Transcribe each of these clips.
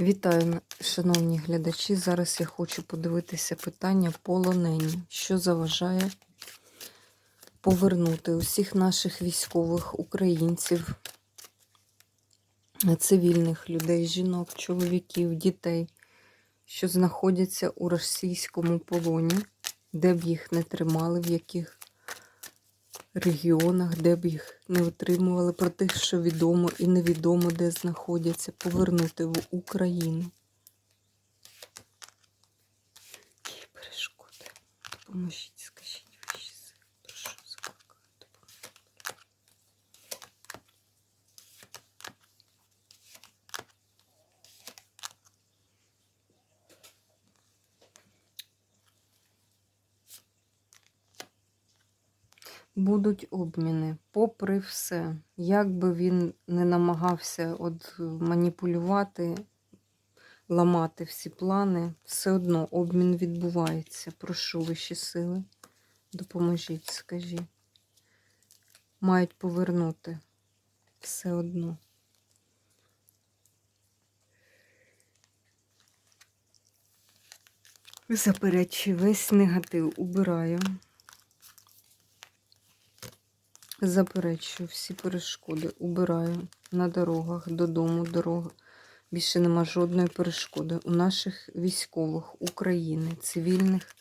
Вітаю, шановні глядачі. Зараз я хочу подивитися питання полонені, що заважає повернути усіх наших військових українців, цивільних людей, жінок, чоловіків, дітей, що знаходяться у російському полоні, де б їх не тримали, в яких регіонах, де б їх не отримували, про те, що відомо і невідомо, де знаходяться, повернути в Україну. Які перешкоди? Допоможіть, скажіть ваші сили. Прошу закликаю, допоможіть. Будуть обміни, попри все. Як би він не намагався от маніпулювати, ламати всі плани, все одно обмін відбувається. Прошу вищі сили, допоможіть, скажіть. Мають повернути все одно. Заперечую весь негатив убираю. Заперечую всі перешкоди, убираю на дорогах, додому, дорога. Більше нема жодної перешкоди. У наших військових України, цивільних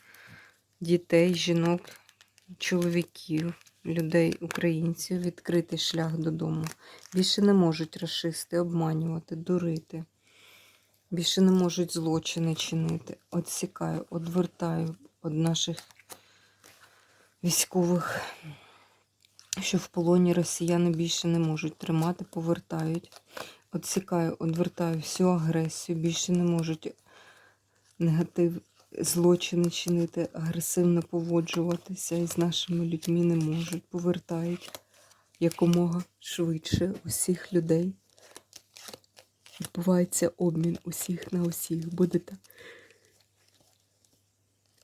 дітей, жінок, чоловіків, людей, українців відкритий шлях додому. Більше не можуть расисти обманювати, дурити. Більше не можуть злочини чинити. Отсікаю, одвертаю від наших військових що в полоні росіяни більше не можуть тримати, повертають. Отсікаю, одвертаю всю агресію, більше не можуть негатив, злочини чинити, агресивно поводжуватися і з нашими людьми не можуть. Повертають якомога швидше усіх людей. Відбувається обмін усіх на усіх. Буде так.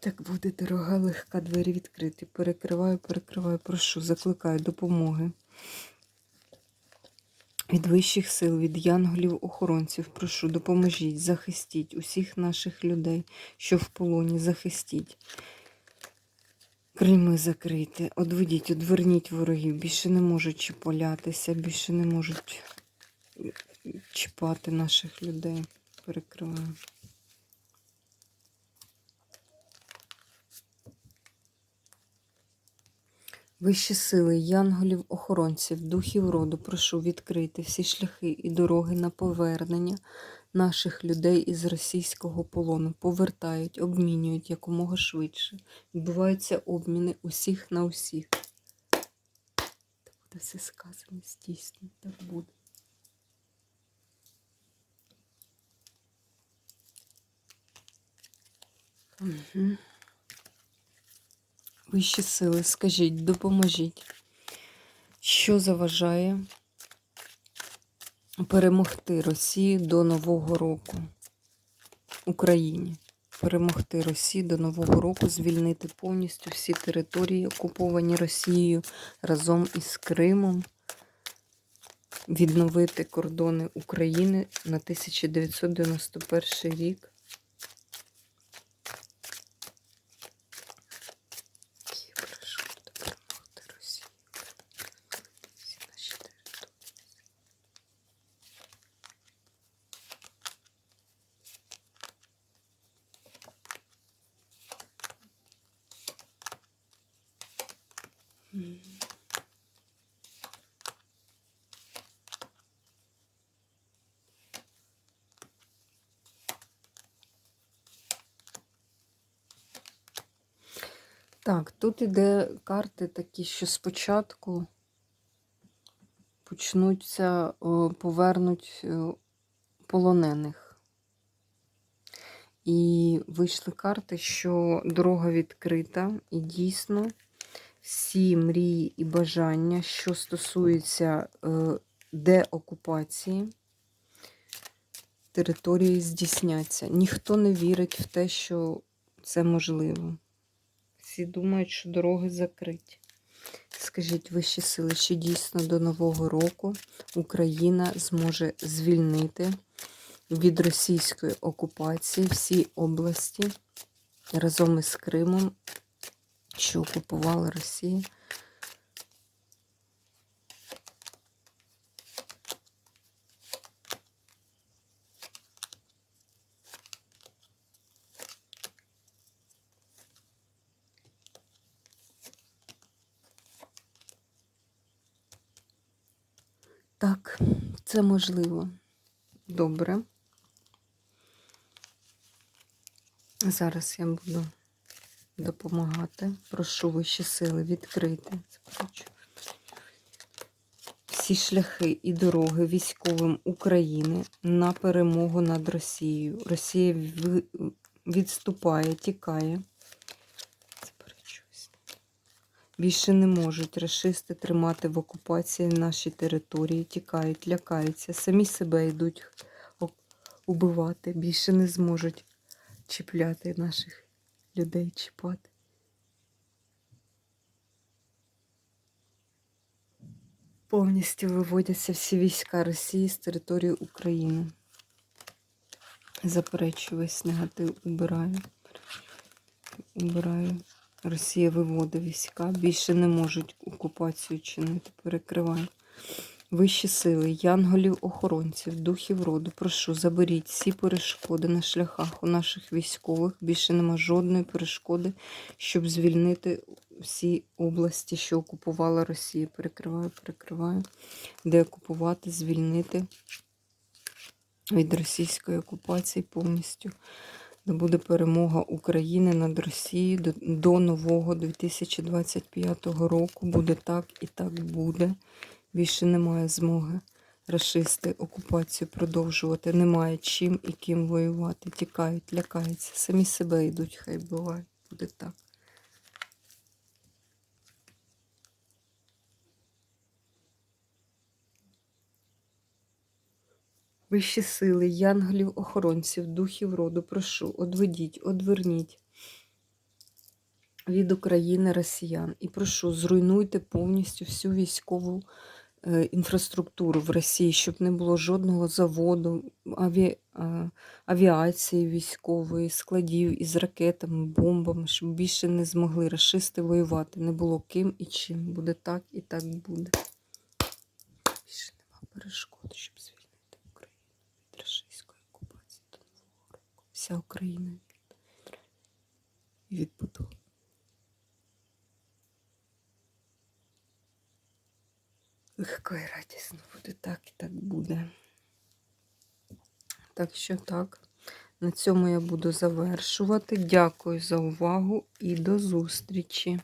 Так буде, дорога, легка, двері відкриті. Перекриваю, перекриваю, прошу, закликаю допомоги. Від вищих сил, від янголів-охоронців, прошу, допоможіть, захистіть усіх наших людей, що в полоні, захистіть. Крильми закрийте, одведіть, одверніть ворогів, більше не можуть чіполятися, більше не можуть чіпати наших людей. Перекриваю. Вищі сили, янголів, охоронців, духів роду, прошу відкрити всі шляхи і дороги на повернення наших людей із російського полону. Повертають, обмінюють якомога швидше. Відбуваються обміни усіх на усіх. Так буде все сказано, здійсно, так буде. Угу. Вищі сили, скажіть, допоможіть, що заважає перемогти Росії до Нового року Україні. Перемогти Росію до Нового року, звільнити повністю всі території, окуповані Росією разом із Кримом, відновити кордони України на 1991 рік. Які перешкоди перемогти Росію? Всі наші території. Мгм. Так, тут іде карти такі, що спочатку почнуться, повернуть е, полонених. І вийшли карти, що дорога відкрита, і дійсно всі мрії і бажання, що стосуються е, деокупації території, здійсняться. Ніхто не вірить в те, що це можливо. Всі думають, що дороги закриті. Скажіть вищі сили, чи дійсно до Нового року Україна зможе звільнити від російської окупації всі області разом із Кримом, що окупувала Росія. Так, це можливо. Добре. Зараз я буду допомагати. Прошу вищі сили відкрити. Всі шляхи і дороги військовим України на перемогу над Росією. Росія відступає, тікає. Більше не можуть расисти тримати в окупації наші території, тікають, лякаються, самі себе йдуть убивати, більше не зможуть чіпляти наших людей, чіпати. Повністю виводяться всі війська Росії з території України. Заперечую весь негатив, убираю. Убираю. Росія виводить війська, більше не можуть окупацію чинити, перекриваю. Вищі сили, янголів, охоронців, духів роду, прошу, заберіть всі перешкоди на шляхах у наших військових. Більше нема жодної перешкоди, щоб звільнити всі області, що окупувала Росія. Перекриваю, перекриваю. Де окупувати, звільнити від російської окупації повністю. Де буде перемога України над Росією до, до нового 2025 року. Буде так і так буде. Більше немає змоги расисти окупацію продовжувати. Немає чим і ким воювати. Тікають, лякаються. Самі себе йдуть, хай буває. Буде так. Вищі сили, янголів, охоронців, духів роду, прошу, одведіть, одверніть від України росіян. І прошу, зруйнуйте повністю всю військову інфраструктуру в Росії, щоб не було жодного заводу, аві... авіації військової, складів із ракетами, бомбами, щоб більше не змогли расисти воювати. Не було ким і чим. Буде так і так буде. Більше нема перешкод, щоб звільнити Україну від російської окупації до нового року. Вся Україна від відбудова. Легко і радісно буде так і так буде. Так що так, на цьому я буду завершувати. Дякую за увагу і до зустрічі!